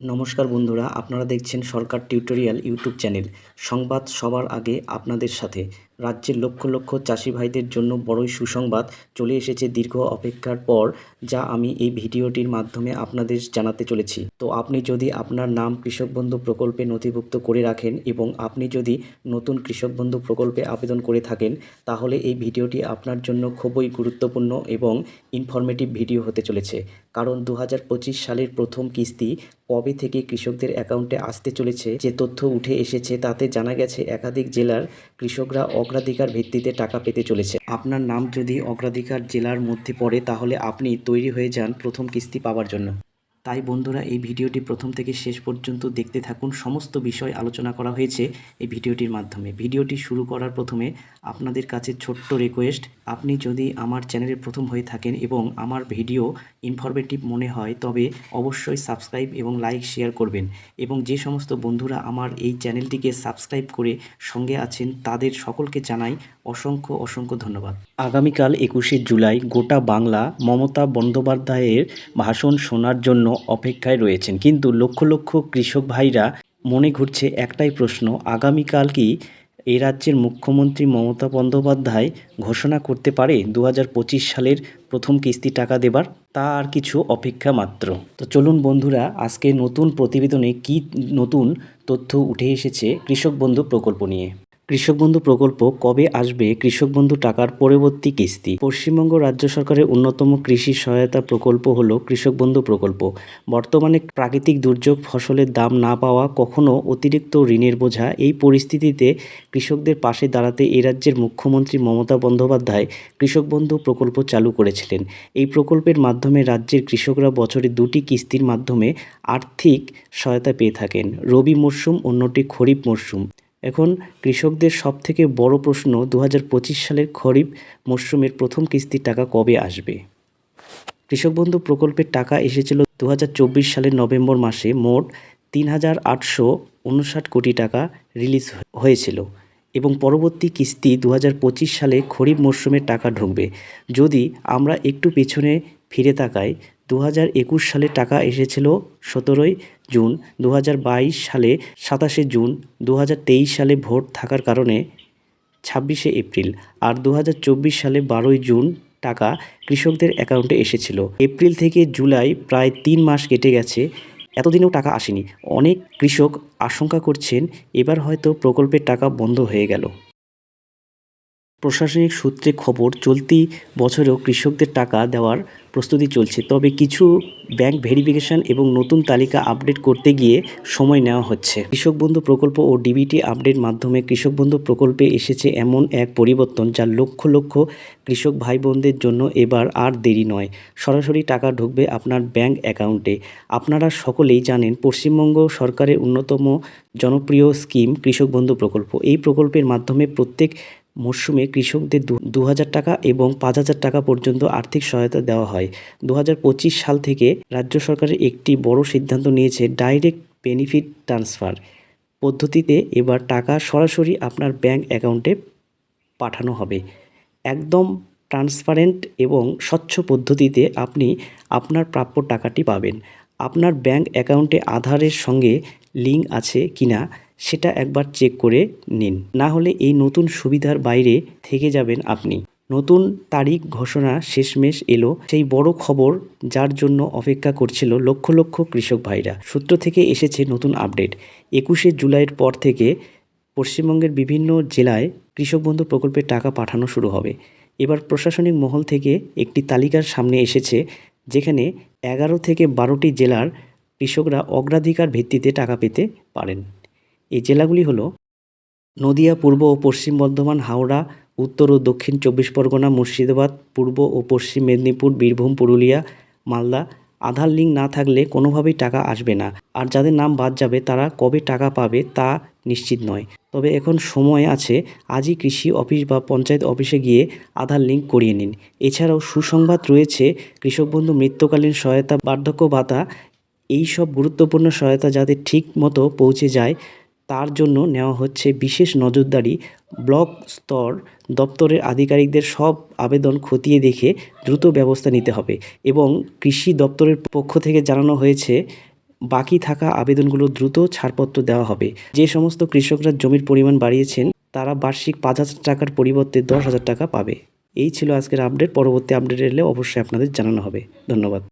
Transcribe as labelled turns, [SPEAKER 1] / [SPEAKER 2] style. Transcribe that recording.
[SPEAKER 1] নমস্কার বন্ধুরা আপনারা দেখছেন সরকার টিউটোরিয়াল ইউটিউব চ্যানেল। সংবাদ সবার আগে আপনাদের সাথে। রাজ্যের লক্ষ লক্ষ চাষি ভাইদের জন্য বড়ই সুসংবাদ চলে এসেছে দীর্ঘ অপেক্ষার পর, যা আমি এই ভিডিওটির মাধ্যমে আপনাদের জানাতে চলেছি। তো আপনি যদি আপনার নাম কৃষক বন্ধু প্রকল্পে নথিভুক্ত করে রাখেন এবং আপনি যদি নতুন কৃষক বন্ধু প্রকল্পে আবেদন করে থাকেন, তাহলে এই ভিডিওটি আপনার জন্য খুবই গুরুত্বপূর্ণ এবং ইনফরমেটিভ ভিডিও হতে চলেছে। কারণ দু হাজার পঁচিশ সালের প্রথম কিস্তি কবে থেকে কৃষকদের অ্যাকাউন্টে আসতে চলেছে, যে তথ্য উঠে এসেছে তাতে জানা গেছে একাধিক জেলার কৃষকরা অগ্রাধিকার ভিত্তিতে টাকা পেতে চলেছে। আপনার নাম যদি অগ্রাধিকার জেলার মধ্যে পড়ে, তাহলে আপনি তৈরি হয়ে যান প্রথম কিস্তি পাওয়ার জন্য। তাই বন্ধুরা, এই ভিডিওটি প্রথম থেকে শেষ পর্যন্ত দেখতে থাকুন। সমস্ত বিষয় আলোচনা করা হয়েছে এই ভিডিওটির মাধ্যমে। ভিডিওটি শুরু করার প্রথমে আপনাদের কাছে ছোট্ট রিকোয়েস্ট আপনি যদি আমার চ্যানেলে প্রথম হয়ে থাকেন এবং আমার ভিডিও ইনফরমেটিভ মনে হয়, তবে অবশ্যই সাবস্ক্রাইব এবং লাইক শেয়ার করবেন এবং যে সমস্ত বন্ধুরা আমার এই চ্যানেলটিকে সাবস্ক্রাইব করে সঙ্গে আছেন, তাদের সকলকে জানাই অসংখ্য অসংখ্য ধন্যবাদ। আগামীকাল একুশে জুলাই গোটা বাংলা মমতা বন্দ্যোপাধ্যায়ের ভাষণ শোনার জন্য অপেক্ষায় রয়েছেন। কিন্তু লক্ষ লক্ষ কৃষক ভাইরা মনে ঘুরছে একটাই প্রশ্ন, আগামীকাল কি এই রাজ্যের মুখ্যমন্ত্রী মমতা বন্দ্যোপাধ্যায় ঘোষণা করতে পারে দু হাজার পঁচিশ সালের প্রথম কিস্তি টাকা দেবার? তা আর কিছু অপেক্ষা মাত্র। তো চলুন বন্ধুরা, আজকে নতুন প্রতিবেদনে কি নতুন তথ্য উঠে এসেছে কৃষক বন্ধু প্রকল্প নিয়ে। কৃষক বন্ধু প্রকল্প কবে আসবে? কৃষক বন্ধু টাকার পরবর্তী কিস্তি? পশ্চিমবঙ্গ রাজ্য সরকারের অন্যতম কৃষি সহায়তা প্রকল্প হল কৃষক বন্ধু প্রকল্প। বর্তমানে প্রাকৃতিক দুর্যোগ, ফসলের দাম না পাওয়া, কখনো অতিরিক্ত ঋণের বোঝা, এই পরিস্থিতিতে কৃষকদের পাশে দাঁড়াতে এই রাজ্যের মুখ্যমন্ত্রী মমতা বন্দ্যোপাধ্যায় কৃষক বন্ধু প্রকল্প চালু করেছিলেন। এই প্রকল্পের মাধ্যমে রাজ্যের কৃষকরা বছরে দুটি কিস্তির মাধ্যমে আর্থিক সহায়তা পেয়ে থাকেন। রবি মরশুম, অন্যটি খরিফ মরশুম। এখন কৃষকদের সবথেকে বড় প্রশ্ন দু হাজার পঁচিশ সালের খরিফ মরশুমের প্রথম কিস্তির টাকা কবে আসবে? কৃষক বন্ধু প্রকল্পের টাকা এসেছিল দু হাজার চব্বিশ সালের নভেম্বর মাসে মোট তিন হাজার আটশো উনষাট কোটি টাকা রিলিজ হয়েছিল এবং পরবর্তী কিস্তি দু হাজার পঁচিশ সালে খরিফ মরশুমে টাকা ঢুকবে। যদি আমরা একটু পেছনে ফিরে তাকাই দু হাজার একুশ সালে টাকা এসেছিল সতেরোই জুন দু হাজার বাইশ সালে সাতাশে জুন দু হাজার তেইশ সালে ভোট থাকার কারণে ছাব্বিশে এপ্রিল আর দু হাজার চব্বিশ সালে বারোই জুন টাকা কৃষকদের অ্যাকাউন্টে এসেছিল। এপ্রিল থেকে জুলাই প্রায় তিন মাস কেটে গেছে, এতদিনেও টাকা আসেনি। অনেক কৃষক আশঙ্কা করছেন, এবার হয়তো প্রকল্পের টাকা বন্ধ হয়ে গেল। প্রশাসনিক সূত্রে খবর, চলতি বছরেও কৃষকদের টাকা দেওয়ার প্রস্তুতি চলছে। তবে কিছু ব্যাংক ভেরিফিকেশন এবং নতুন তালিকা আপডেট করতে গিয়ে সময় নেওয়া হচ্ছে। কৃষক বন্ধু প্রকল্প ও ডিবিটি আপডেট মাধ্যমে কৃষক বন্ধু প্রকল্পে এসেছে এমন এক পরিবর্তন, যা লক্ষ লক্ষ কৃষক ভাই বোনদের জন্য এবার আর দেরি নয়। সরাসরি টাকা ঢুকবে আপনার ব্যাংক অ্যাকাউন্টে। আপনারা সকলেই জানেন, পশ্চিমবঙ্গ সরকারের অন্যতম জনপ্রিয় স্কিম কৃষক বন্ধু প্রকল্প। এই প্রকল্পের মাধ্যমে প্রত্যেক মরশুমে কৃষকদের দু হাজার টাকা এবং পাঁচ হাজার টাকা পর্যন্ত আর্থিক সহায়তা দেওয়া হয়। দু হাজার পঁচিশ সাল থেকে রাজ্য সরকারের একটি বড় সিদ্ধান্ত নিয়েছে ডাইরেক্ট বেনিফিট ট্রান্সফার। পদ্ধতিতে এবার টাকা সরাসরি আপনার ব্যাংক অ্যাকাউন্টে পাঠানো হবে। একদম ট্রান্সপারেন্ট এবং স্বচ্ছ পদ্ধতিতে আপনি আপনার প্রাপ্য টাকাটি পাবেন। আপনার ব্যাংক অ্যাকাউন্টে আধারের সঙ্গে লিঙ্ক আছে কিনা সেটা একবার চেক করে নিন। না হলে এই নতুন সুবিধার বাইরে থেকে যাবেন আপনি। নতুন তারিখ ঘোষণা শেষমেশ এলো। সেই বড় খবর যার জন্য অপেক্ষা করছিল লক্ষ লক্ষ কৃষক ভাইরা। সূত্র থেকে এসেছে নতুন আপডেট। একুশে জুলাইয়ের পর থেকে পশ্চিমবঙ্গের বিভিন্ন জেলায় কৃষক বন্ধু প্রকল্পের টাকা পাঠানো শুরু হবে। এবার প্রশাসনিক মহল থেকে একটি তালিকার সামনে এসেছে, যেখানে এগারো থেকে বারোটি জেলার কৃষকরা অগ্রাধিকার ভিত্তিতে টাকা পেতে পারেন। এই জেলাগুলি হলো নদিয়া, পূর্ব ও পশ্চিম বর্ধমান, হাওড়া, উত্তর ও দক্ষিণ চব্বিশ পরগনা, মুর্শিদাবাদ, পূর্ব ও পশ্চিম মেদিনীপুর, বীরভূম, পুরুলিয়া, মালদা। আধার লিঙ্ক না থাকলে কোনোভাবেই টাকা আসবে না। আর যাদের নাম বাদ যাবে, তারা কবে টাকা পাবে তা নিশ্চিত নয়। তবে এখন সময় আছে, আজই কৃষি অফিস বা পঞ্চায়েত অফিসে গিয়ে আধার লিঙ্ক করিয়ে নিন। এছাড়াও সুসংবাদ রয়েছে, কৃষক বন্ধু মৃত্যুকালীন সহায়তা, বার্ধক্য ভাতা, এই সব গুরুত্বপূর্ণ সহায়তা যাতে ঠিক মতো পৌঁছে যায় তার জন্য নেওয়া হচ্ছে বিশেষ নজরদারি ব্লক স্তর দপ্তরের আধিকারিকদের সব আবেদন খতিয়ে দেখে দ্রুত ব্যবস্থা নিতে হবে এবং কৃষি দপ্তরের পক্ষ থেকে জানানো হয়েছে, বাকি থাকা আবেদনগুলো দ্রুত ছাড়পত্র দেওয়া হবে। যে সমস্ত কৃষকরা জমির পরিমাণ বাড়িয়েছেন, তারা বার্ষিক পাঁচ হাজার টাকার পরিবর্তে দশ হাজার টাকা পাবে। এই ছিল আজকের আপডেট, পরবর্তী আপডেট এলে অবশ্যই আপনাদের জানানো হবে। ধন্যবাদ।